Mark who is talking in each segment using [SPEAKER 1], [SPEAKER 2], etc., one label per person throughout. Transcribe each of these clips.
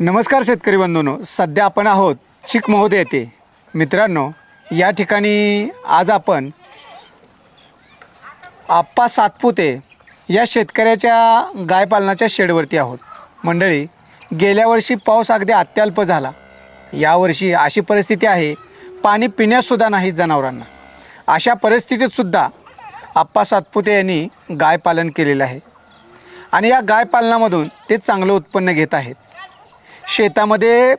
[SPEAKER 1] नमस्कार शेतकरी बंधूंनो. सध्या आपण आहोत चिकमहोद येथे. मित्रांनो या ठिकाणी आज आपण आप्पा सातपुते या शेतकऱ्याच्या गायपालनाच्या शेडवरती आहोत. मंडळी गेल्या वर्षी पाऊस अगदी अत्यल्प झाला. यावर्षी अशी परिस्थिती आहे पाणी पिण्यासुद्धा नाही जनावरांना. अशा परिस्थितीतसुद्धा आप्पा सातपुते यांनी गायपालन केलेलं आहे. आणि या गायपालनामधून ते चांगलं उत्पन्न घेत आहेत. शेतामध्ये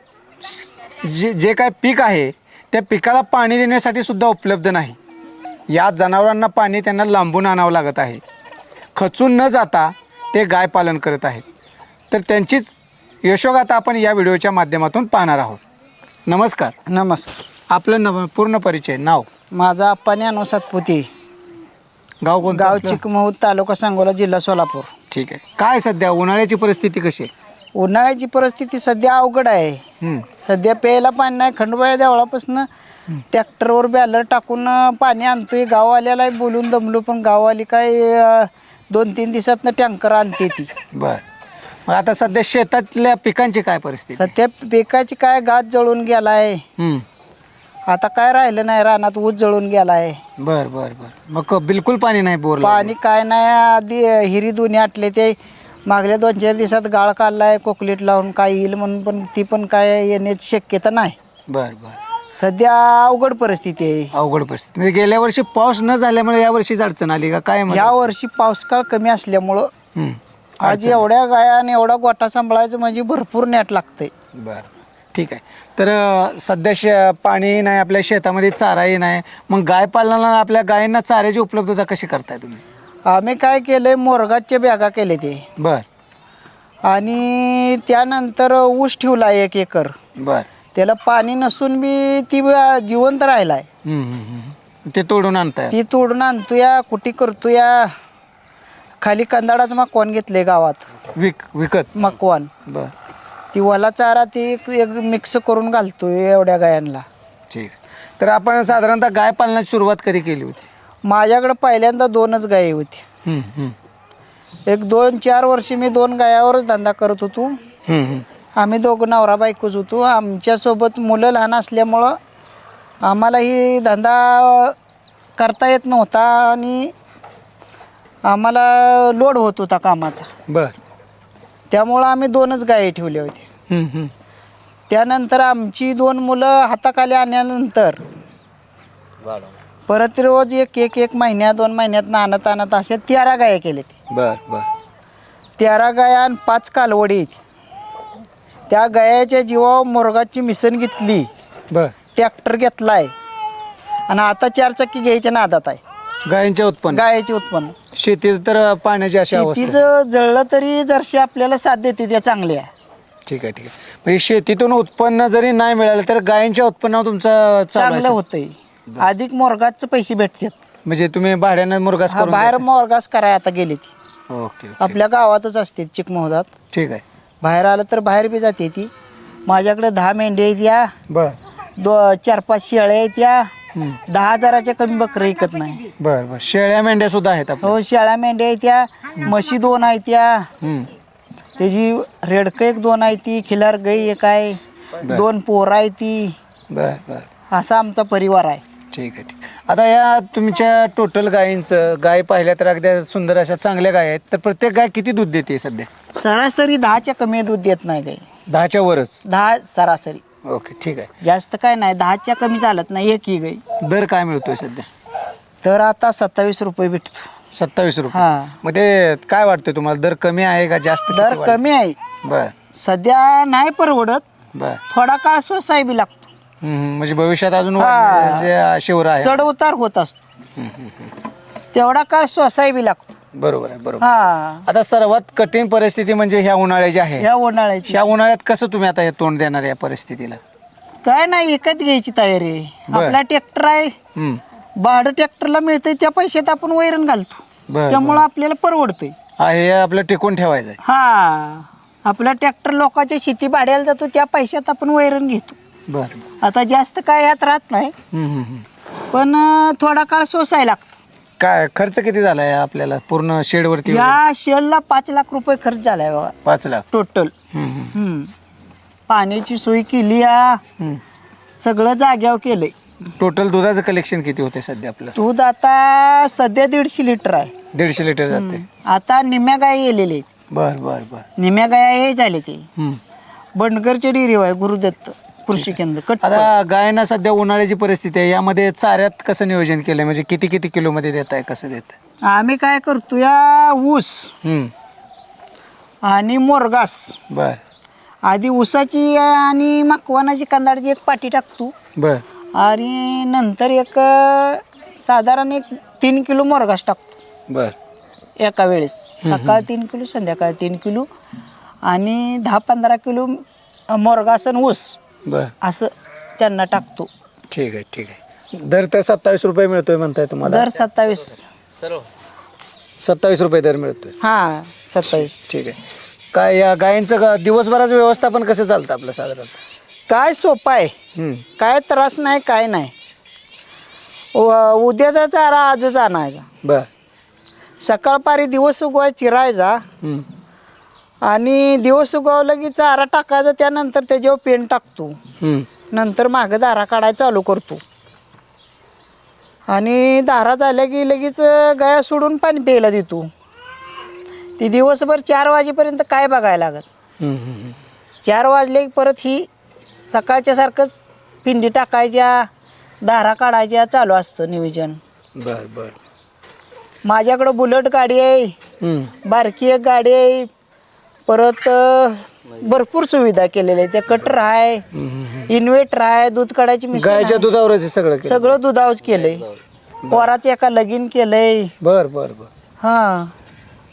[SPEAKER 1] जे जे काय पीक आहे त्या पिकाला पाणी देण्यासाठी सुद्धा उपलब्ध नाही. या जनावरांना पाणी त्यांना लांबून आणावं लागत आहे. खचून न जाता ते गाय पालन करत आहेत. तर त्यांचीच यशोगाथा आपण या व्हिडिओच्या माध्यमातून पाहणार आहोत. नमस्कार.
[SPEAKER 2] नमस्कार.
[SPEAKER 1] आपलं नव पूर्ण परिचय नाव?
[SPEAKER 2] माझा अप्पाने अनुसात पुती
[SPEAKER 1] गाव
[SPEAKER 2] गाव
[SPEAKER 1] आपलं?
[SPEAKER 2] चिकमहूद तालुका सांगोला जिल्हा सोलापूर.
[SPEAKER 1] ठीक आहे. काय सध्या? उन्हाळ्याची परिस्थिती कशी आहे?
[SPEAKER 2] उन्हाळ्याची परिस्थिती सध्या अवघड आहे. सध्या प्यायला पाणी नाही खंडोबाया देवळापासून ट्रॅक्टरवर बॅलर टाकून पाणी आणतोय. गाववाल्याला बोलून दमलो पण गाववाली काय दोन तीन दिवसातनं टँकर आणते ती.
[SPEAKER 1] बर. मग आता सध्या शेतातल्या पिकांची काय परिस्थिती?
[SPEAKER 2] सध्या पिकाची काय गाज जळून गेलाय. आता काय राहिलं नाही रानात ऊस जळून गेलाय.
[SPEAKER 1] बर बर बर. मग बिलकुल पाणी नाही बोर
[SPEAKER 2] पाणी काय नाही आधी हिरी दोन्ही आटले ते मागल्या दोन चार दिवसात गाळ काढलाय कोकलीट लावून काय येईल म्हणून पण ती पण काय येण्याची शक्यता नाही.
[SPEAKER 1] बर बर.
[SPEAKER 2] सध्या अवघड परिस्थिती आहे.
[SPEAKER 1] अवघड परिस्थिती. म्हणजे गेल्या वर्षी पाऊस न झाल्यामुळे या वर्षीच अडचण आली का? काय
[SPEAKER 2] या वर्षी पावसाकाळ कमी असल्यामुळं आज एवढ्या गाया आणि एवढा गोठा सांभाळायचं म्हणजे भरपूर नेट लागतंय.
[SPEAKER 1] बर. ठीक आहे. तर अं, सध्या शे पाणी नाही आपल्या शेतामध्ये चाराही नाही. मग गाय पालनाला आपल्या गायींना चाऱ्याची उपलब्धता कशी करताय तुम्ही?
[SPEAKER 2] आम्ही काय केलंय मोरगाचे बॅगा केले ते.
[SPEAKER 1] बर.
[SPEAKER 2] आणि त्यानंतर ऊस ठेवला एक एकर.
[SPEAKER 1] बर.
[SPEAKER 2] त्याला पाणी नसून बी ती ब- जिवंत राहिलाय.
[SPEAKER 1] ते तोडून आणताय.
[SPEAKER 2] ती तोडून आणतोया कुटी करतोया. खाली कंदाडाचं मकवान घेतले गावात.
[SPEAKER 1] विक विकत.
[SPEAKER 2] मकवान.
[SPEAKER 1] बर.
[SPEAKER 2] ती वला चारा ती एक एक मिक्स करून घालतोय एवढ्या गायांना.
[SPEAKER 1] ठीक. तर आपण साधारणतः गाय पालनाची सुरुवात कधी केली होती?
[SPEAKER 2] माझ्याकडे पहिल्यांदा दोनच गायी होती.
[SPEAKER 1] हं, हं.
[SPEAKER 2] एक दोन चार वर्षी मी दोन गायावरच धंदा करत होतो.
[SPEAKER 1] हं, हं.
[SPEAKER 2] आम्ही दोघं नवरा बायकोच होतो. आमच्यासोबत मुलं लहान असल्यामुळं आम्हाला ही धंदा करता येत नव्हता आणि आम्हाला लोड होत होता कामाचा.
[SPEAKER 1] बर.
[SPEAKER 2] त्यामुळं आम्ही दोनच गायी ठेवल्या होत्या.
[SPEAKER 1] हं, हं.
[SPEAKER 2] त्यानंतर आमची दोन मुलं हाताखाली आणल्यानंतर परत रोज एक एक एक महिन्यात दोन महिन्यात आणत आणत अशा तेरा गाया केल्या ते.
[SPEAKER 1] बर बर.
[SPEAKER 2] तेरा गाया आणि पाच कालवडी आहेत. त्या गायाच्या जीवावर मोरगाची मिसन घेतली.
[SPEAKER 1] बर.
[SPEAKER 2] ट्रॅक्टर घेतलाय. आणि आता चार चक्की घ्यायच्या नादात आहे.
[SPEAKER 1] गायींचे उत्पन्न.
[SPEAKER 2] गायाचे उत्पन्न.
[SPEAKER 1] शेतीत तर पाण्याची अशी अवस्था.
[SPEAKER 2] शेतीचं जळलं तरी जरशी आपल्याला साथ देते त्या चांगल्या.
[SPEAKER 1] ठीक आहे ठीक आहे. म्हणजे शेतीतून उत्पन्न जरी नाही मिळालं तर गायींच्या उत्पन्नावर तुमचं चालू
[SPEAKER 2] चांगलं. होतंय. अधिक मोरगाचे पैसे भेटतात.
[SPEAKER 1] म्हणजे तुम्ही भाड्यानं मुरगास
[SPEAKER 2] हा,
[SPEAKER 1] करून
[SPEAKER 2] बाहेर मोरगास कराय आता गेली ती?
[SPEAKER 1] Okay okay.
[SPEAKER 2] आपल्या गावातच असते चिकमोहदात.
[SPEAKER 1] ठीक आहे.
[SPEAKER 2] बाहेर आलं तर बाहेर बी जाते ती. माझ्याकडे दहा मेंढ्या आहेत या.
[SPEAKER 1] बर.
[SPEAKER 2] दो चार पाच शेळ्या आहेत या. दहा हजाराच्या कमी बकरं विकत नाही.
[SPEAKER 1] बर बर. शेळ्या मेंढ्या सुद्धा आहेत आपल्या.
[SPEAKER 2] हो शेळ्या मेंढ्या आहेत या. म्हशी दोन आहेत या. त्याची रेडकं एक दोन आहे ती खिलार गाई एक आहे. दोन पोरं आहे ती.
[SPEAKER 1] बर बर.
[SPEAKER 2] असा आमचा परिवार आहे.
[SPEAKER 1] ठीक आहे ठीक. आता या तुमच्या टोटल गायींचं गाय पाहिल्या तर अगदी सुंदर अशा चांगल्या गाय आहेत. तर प्रत्येक गाय किती दूध देते सध्या?
[SPEAKER 2] सरासरी दहाच्या कमी दूध देत नाही काही
[SPEAKER 1] दहाच्या वरच?
[SPEAKER 2] दहा सरासरी.
[SPEAKER 1] ओके ठीक आहे.
[SPEAKER 2] जास्त काय नाही दहाच्या कमी चालत नाही एक ही गाई.
[SPEAKER 1] दर काय मिळतोय सध्या?
[SPEAKER 2] तर आता सत्तावीस रुपये भेटतो.
[SPEAKER 1] सत्तावीस रुपये.
[SPEAKER 2] हा.
[SPEAKER 1] मग ते काय वाटतंय तुम्हाला? दर कमी आहे का जास्त
[SPEAKER 2] दर कमी आहे.
[SPEAKER 1] बर.
[SPEAKER 2] सध्या नाही परवडत.
[SPEAKER 1] बर.
[SPEAKER 2] थोडा काळ स्वसाय बी लागतो.
[SPEAKER 1] हम्म, म्हणजे भविष्यात अजून शिवर आहे
[SPEAKER 2] चढ उतार होत असतो. तेवढा काळ स्वसाय बी लागतो.
[SPEAKER 1] बरोबर आहे बरोबर.
[SPEAKER 2] हा.
[SPEAKER 1] आता सर्वात कठीण परिस्थिती म्हणजे ह्या उन्हाळ्याची आहे.
[SPEAKER 2] या उन्हाळ्याची.
[SPEAKER 1] ह्या उन्हाळ्यात कसं तुम्ही आता हे तोंड देणार या परिस्थितीला?
[SPEAKER 2] काय नाही विकत घ्यायची तयारी. आहे.
[SPEAKER 1] बर.
[SPEAKER 2] आपला ट्रॅक्टर आहे.
[SPEAKER 1] हम्म.
[SPEAKER 2] भाडं ट्रॅक्टरला मिळतंय त्या पैशात आपण वैरण घालतो.
[SPEAKER 1] बर
[SPEAKER 2] त्यामुळं आपल्याला परवडतंय.
[SPEAKER 1] हा, हे आपलं टिकून ठेवायचं आहे.
[SPEAKER 2] हा. आपला ट्रॅक्टर लोकांच्या शेती भाड्याला जातो त्या पैशात आपण वैरण घेतो.
[SPEAKER 1] बर.
[SPEAKER 2] आता जास्त काय यात राहत नाही.
[SPEAKER 1] हम्म, हम्म, हम्म.
[SPEAKER 2] पण अं, थोडा काळ सोसाय लागतो.
[SPEAKER 1] काय खर्च किती झाला आहे आपल्याला? पूर्ण शेडवरती
[SPEAKER 2] या शेलला पाच लाख रुपये खर्च झालाय बघा
[SPEAKER 1] पाच लाख?
[SPEAKER 2] टोटल.
[SPEAKER 1] हम्म, हम्म.
[SPEAKER 2] पाण्याची सोय केली आ सगळं जाग्यावर केलंय.
[SPEAKER 1] टोटल दुधाचं कलेक्शन किती होते सध्या आपलं?
[SPEAKER 2] दूध आता सध्या दीडशे लिटर आहे.
[SPEAKER 1] दीडशे लिटर जाते
[SPEAKER 2] आता निम्या गाय गेलेले आहेत.
[SPEAKER 1] बर बर बर.
[SPEAKER 2] निम्या गाया हे झाले ते.
[SPEAKER 1] हम्म.
[SPEAKER 2] बंडगरचे डेअरी आहे गुरुदत्त. कृषी केंद्र कट
[SPEAKER 1] आता गायना सध्या उन्हाळ्याची परिस्थिती आहे. यामध्ये चाऱ्यात कसं नियोजन केलंय? म्हणजे किती किती किलो मध्ये देत आहे कसं देत
[SPEAKER 2] आम्ही काय करतो या ऊस आणि मोरगास.
[SPEAKER 1] बर.
[SPEAKER 2] आधी ऊसाची आणि मकवानाची कांदाडची एक पाटी टाकतो.
[SPEAKER 1] बर.
[SPEAKER 2] आणि नंतर एक साधारण एक तीन किलो मोरगास टाकतो.
[SPEAKER 1] बर.
[SPEAKER 2] एका वेळेस. सकाळ तीन किलो संध्याकाळ तीन किलो आणि दहा पंधरा किलो मोरगास आणि ऊस.
[SPEAKER 1] बर.
[SPEAKER 2] असं त्यांना टाकतो.
[SPEAKER 1] ठीक आहे ठीक आहे. दर तर सत्तावीस रुपये मिळतोय म्हणताय तुम्हाला?
[SPEAKER 2] दर सत्तावीस.
[SPEAKER 1] सत्तावीस रुपये दर मिळतोय.
[SPEAKER 2] हां सत्तावीस.
[SPEAKER 1] ठीक आहे. काय या गायींचं का दिवसभराचं व्यवस्थापन कसं चालतं आपलं साधारण?
[SPEAKER 2] काय सोपं आहे.
[SPEAKER 1] हम्म.
[SPEAKER 2] काय त्रास नाही काय नाही. उ- उद्याचा चारा आजच आणायचा.
[SPEAKER 1] बर.
[SPEAKER 2] सकाळपारी दिवस उगवाय चिरायचा
[SPEAKER 1] हम्म.
[SPEAKER 2] आणि दिवस उगवला की चारा टाकायचा त्यानंतर त्याच्यावर पेन टाकतो.
[SPEAKER 1] हम्म.
[SPEAKER 2] नंतर मागं दारा काढायला चालू करतो. आणि दारा झाल्या की लगेच गाया सोडून पाणी प्यायला देतो. ती दिवसभर चार वाजेपर्यंत काय बघायला लागत
[SPEAKER 1] हम्म, हम्म,
[SPEAKER 2] चार वाजले की परत ही सकाळच्या सारखंच पिंडी टाकायच्या दारा काढायच्या चालू असतं नियोजन.
[SPEAKER 1] बर बर.
[SPEAKER 2] माझ्याकडं बुलेट गाडी आहे.
[SPEAKER 1] हम्म.
[SPEAKER 2] बारकी एक गाडी आहे. परत अं, भरपूर सुविधा केलेल्या आहे त्या कटर आहे. इन्व्हेटर आहे दूध काढायची
[SPEAKER 1] गायच्या. दुधावरच हे सगळं केलं
[SPEAKER 2] सगळं दुधावच केलंय पोराचं एका लगीन केलंय
[SPEAKER 1] बर बर बर
[SPEAKER 2] हा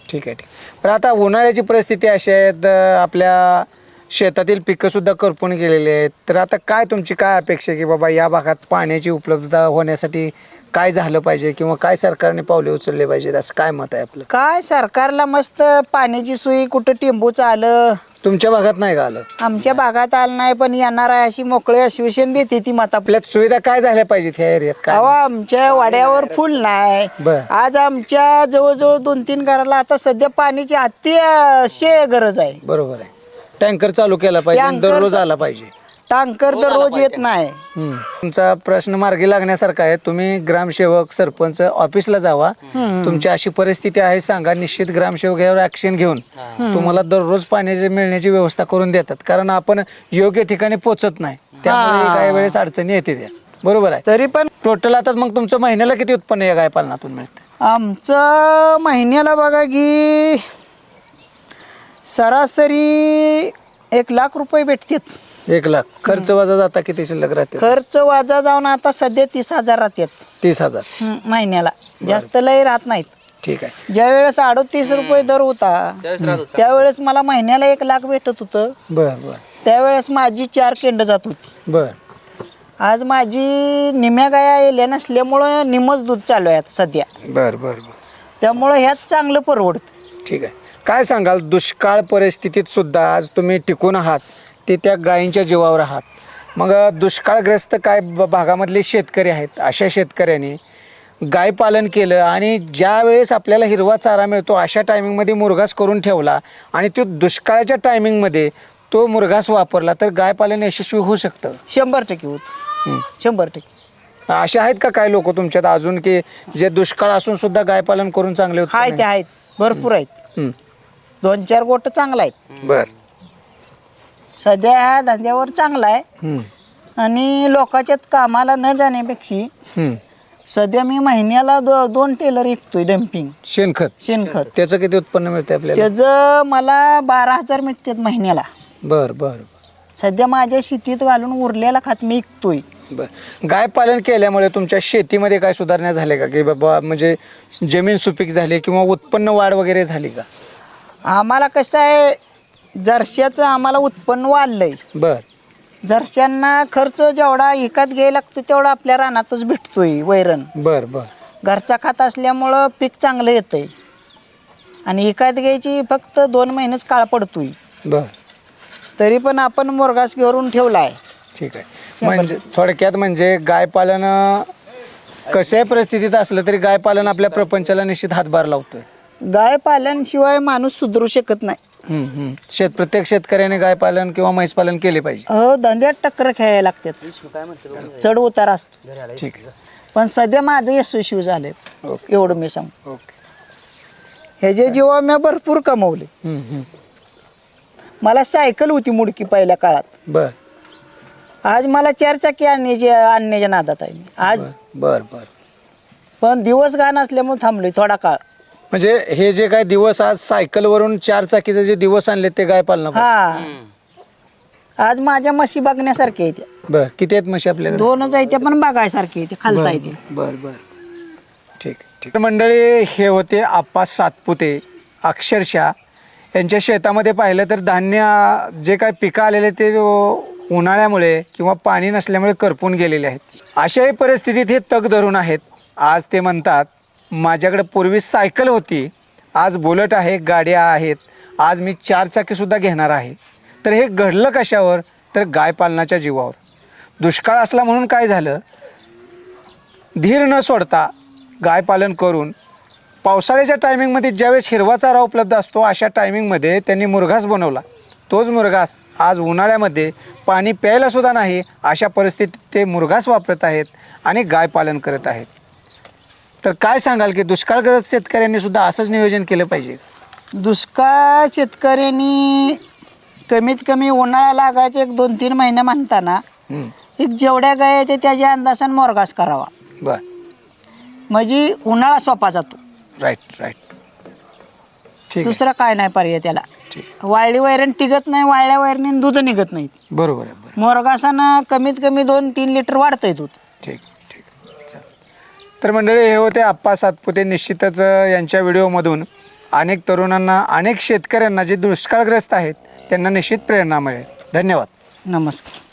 [SPEAKER 1] ठीक आहे ठीक आहे. पण आता उन्हाळ्याची परिस्थिती अशी आहे तर आपल्या शेतातील पिकं सुद्धा करपून गेलेली आहेत तर आता काय तुमची काय अपेक्षा आहे की बाबा या भागात पाण्याची उपलब्धता होण्यासाठी काय झालं पाहिजे किंवा काय सरकारने पावले उचलले पाहिजेत असं काय मत आहे आपलं?
[SPEAKER 2] काय सरकारला मस्त पाण्याची सोयी कुठं टेंबूच आलं
[SPEAKER 1] तुमच्या भागात नाही का आलं?
[SPEAKER 2] आमच्या भागात आलं नाही पण येणार आहे अशी मोकळी आश्वासन देते ती माता
[SPEAKER 1] आपल्यात सुविधा काय झाल्या पाहिजेत ह्या एरियात? काय
[SPEAKER 2] अहो आमच्या वाड्यावर फुल नाही.
[SPEAKER 1] बर.
[SPEAKER 2] आज आमच्या जवळजवळ दोन तीन घराला आता सध्या पाण्याची अतिशय गरज आहे.
[SPEAKER 1] बरोबर आहे. टँकर चालू केला पाहिजे आणि
[SPEAKER 2] टँकर-
[SPEAKER 1] दररोज आला पाहिजे.
[SPEAKER 2] टँकर दररोज येत नाही.
[SPEAKER 1] हम्म. तुमचा प्रश्न मार्गी लागण्यासारखा आहे. तुम्ही ग्रामसेवक सरपंच ऑफिसला जावा. तुमची अशी परिस्थिती आहे सांगा निश्चित ग्रामसेवक यावर ऍक्शन घेऊन तुम्हाला दररोज पाण्याची मिळण्याची व्यवस्था करून देतात. कारण आपण योग्य ठिकाणी पोचत नाही. त्यामुळे काही वेळेस अडचणी येते त्या. बरोबर आहे.
[SPEAKER 2] तरी पण
[SPEAKER 1] टोटल आता मग तुमचं महिन्याला किती उत्पन्न या गाय पालनातून मिळतं?
[SPEAKER 2] आमचं महिन्याला बघा की सरासरी एक लाख रुपये भेटतात.
[SPEAKER 1] एक लाख. खर्च वजा जाता किती शिल्लक राहते?
[SPEAKER 2] खर्च वाजा जाऊन आता सध्या तीस हजार राहतात.
[SPEAKER 1] तीस हजार.
[SPEAKER 2] हं, महिन्याला. जास्त लय राहत नाहीत.
[SPEAKER 1] ठीक आहे.
[SPEAKER 2] ज्या वेळेस अडोतीस रुपये दर होता त्यावेळेस मला महिन्याला एक लाख भेटत होतं.
[SPEAKER 1] बर बर.
[SPEAKER 2] त्यावेळेस माझी चार केंड जात होती.
[SPEAKER 1] बर.
[SPEAKER 2] आज माझी निम्या गाया येल्या नसल्यामुळं निमच दूध चालू आहे आता सध्या.
[SPEAKER 1] बर बर बर.
[SPEAKER 2] त्यामुळं ह्यात चांगलं परवडतं.
[SPEAKER 1] ठीक आहे. काय सांगाल? दुष्काळ परिस्थितीत सुद्धा आज तुम्ही टिकून आहात. ते त्या गायींच्या जीवावर आहात. मग दुष्काळग्रस्त काय ब- भागामधले शेतकरी आहेत अशा शेतकऱ्यांनी गाय पालन केलं आणि ज्या वेळेस आपल्याला हिरवा चारा मिळतो अशा टायमिंगमध्ये मुरघास करून ठेवला आणि तो दुष्काळाच्या टायमिंगमध्ये तो मुरघास वापरला तर गाय पालन यशस्वी होऊ शकतं?
[SPEAKER 2] शंभर टक्के होत.
[SPEAKER 1] हं.
[SPEAKER 2] शंभर टक्के.
[SPEAKER 1] असे आहेत का काय लोक तुमच्यात अजून की जे दुष्काळ असून सुद्धा गाय पालन करून चांगले उत्पन्न
[SPEAKER 2] आहेत ते आहेत. भरपूर आहेत.
[SPEAKER 1] हं.
[SPEAKER 2] दोन चार गोट चांगला आहेत.
[SPEAKER 1] बर.
[SPEAKER 2] सध्या धंद्यावर चांगला आहे.
[SPEAKER 1] हं.
[SPEAKER 2] आणि लोकांच्यात कामाला न जाण्यापेक्षा
[SPEAKER 1] हं.
[SPEAKER 2] सध्या मी महिन्याला दो दोन टेलर विकतोय डम्पिंग.
[SPEAKER 1] शेणखत.
[SPEAKER 2] शेणखत.
[SPEAKER 1] त्याचं किती उत्पन्न मिळते आपल्याला?
[SPEAKER 2] त्याचं मला बारा हजार मिळतात महिन्याला.
[SPEAKER 1] बर बर.
[SPEAKER 2] सध्या माझ्या शेतीत घालून उरलेला खात मी विकतोय.
[SPEAKER 1] बर. गाय पालन केल्यामुळे तुमच्या शेतीमध्ये काय सुधारणा झाल्या का? की बाबा म्हणजे जमीन सुपीक झाली किंवा उत्पन्न वाढ वगैरे झाली का?
[SPEAKER 2] आम्हाला कसं आहे जर्श्याचं आम्हाला उत्पन्न वाढलंय.
[SPEAKER 1] बर.
[SPEAKER 2] जर्श्यांना खर्च जेवढा एकात घ्यायला लागतो तेवढा आपल्या रानातच भेटतोय वैरण.
[SPEAKER 1] बर बर.
[SPEAKER 2] घरचा खात असल्यामुळं पीक चांगलं येतंय. आणि एकात घ्यायची फक्त दोन महिनेच काळ पडतोय.
[SPEAKER 1] बर.
[SPEAKER 2] तरी पण आपण मोरगास घेऊन ठेवला आहे
[SPEAKER 1] ठीक आहे. म्हणजे थोडक्यात म्हणजे गाय पालन कशाही परिस्थितीत असलं तरी गाय पालन आपल्या प्रपंचाला निश्चित हातभार लावतोय.
[SPEAKER 2] गाय पाल्याशिवाय माणूस सुधरू शकत नाही.
[SPEAKER 1] हम्म, हम्म. शेत प्रत्येक शेतकऱ्याने गाय पालन किंवा म्हैस पालन केले पाहिजे.
[SPEAKER 2] हो धंद्यात टक्कर खेळायला लागतात. चढ उतार असतो.
[SPEAKER 1] ठीक आहे.
[SPEAKER 2] पण सध्या माझं यशस्वी झालंय.
[SPEAKER 1] ओके.
[SPEAKER 2] एवढं मी सांग.
[SPEAKER 1] ओके.
[SPEAKER 2] हे जे जेव्हा मी भरपूर कमवले.
[SPEAKER 1] हम्म, हम्म.
[SPEAKER 2] मला सायकल होती मुडकी पहिल्या काळात.
[SPEAKER 1] बर.
[SPEAKER 2] आज मला चार चाकी आणण्याची आणण्याच्या नादात आहे मी. आज
[SPEAKER 1] बर बर.
[SPEAKER 2] पण दिवस घाण असल्यामुळे थांबलोय थोडा काळ.
[SPEAKER 1] म्हणजे हे जे काय दिवस आज सायकलवरून चार चाकीचे जे दिवस आणले ते गाय पालना
[SPEAKER 2] हा. आज माझ्या म्हशी बघण्यासारखे त्या
[SPEAKER 1] बर किती आहेत म्हशी आपल्याकडे?
[SPEAKER 2] दोनच आहे ते पण बघायसारखे आहे ते खालता येते
[SPEAKER 1] बर बर. ठीक ठीक. तर मंडळी हे होते आप्पा सातपुते अक्षरशः. यांच्या शेतामध्ये पाहिलं तर धान्य जे काय पिकं आलेले ते उन्हाळ्यामुळे किंवा पाणी नसल्यामुळे करपून गेलेले आहेत. अशाही परिस्थितीत हे तग धरून आहेत. आज ते म्हणतात माझ्याकडे पूर्वी सायकल होती. आज बुलेट आहे गाड्या आहेत. आज मी चारचाकीसुद्धा घेणार आहे. तर हे घडलं कशावर? तर गाय पालनाच्या जीवावर. दुष्काळ असला म्हणून काय झालं? धीर न सोडता गायपालन करून पावसाळ्याच्या टायमिंगमध्ये ज्यावेळेस हिरवा चारा उपलब्ध असतो अशा टायमिंगमध्ये त्यांनी मुरघास बनवला. तोच मुरघास आज उन्हाळ्यामध्ये पाणी प्यायलासुद्धा नाही अशा परिस्थितीत ते मुरघास वापरत आहेत आणि गाय पालन करत आहेत. तर काय सांगाल की दुष्काळग्रस्त शेतकऱ्यांनी सुद्धा असंच नियोजन केलं पाहिजे?
[SPEAKER 2] दुष्काळ शेतकऱ्यांनी कमीत कमी उन्हाळा लागायचे एक दोन तीन महिने म्हणताना एक जेवढ्या गाय ते त्याच्या अंदाजान मोरगास करावा.
[SPEAKER 1] बर.
[SPEAKER 2] म्हणजे उन्हाळा सोपा जातो.
[SPEAKER 1] राईट राईट ठीक आहे.
[SPEAKER 2] दुसरं काय नाही पर्याय त्याला.
[SPEAKER 1] ठीक.
[SPEAKER 2] वाळली वैरण टिकत नाही वाळल्या वैरणीने दूध निघत नाही
[SPEAKER 1] बरोबर आहे बरोबर
[SPEAKER 2] मोरगासानं कमीत कमी दोन तीन लिटर वाढतंय दूध.
[SPEAKER 1] ठीक. तर मंडळी हे होते आप्पा सातपुते. निश्चितच यांच्या व्हिडिओमधून अनेक तरुणांना अनेक शेतकऱ्यांना जे दुष्काळग्रस्त आहेत त्यांना निश्चित प्रेरणा मिळेल. धन्यवाद.
[SPEAKER 2] नमस्कार.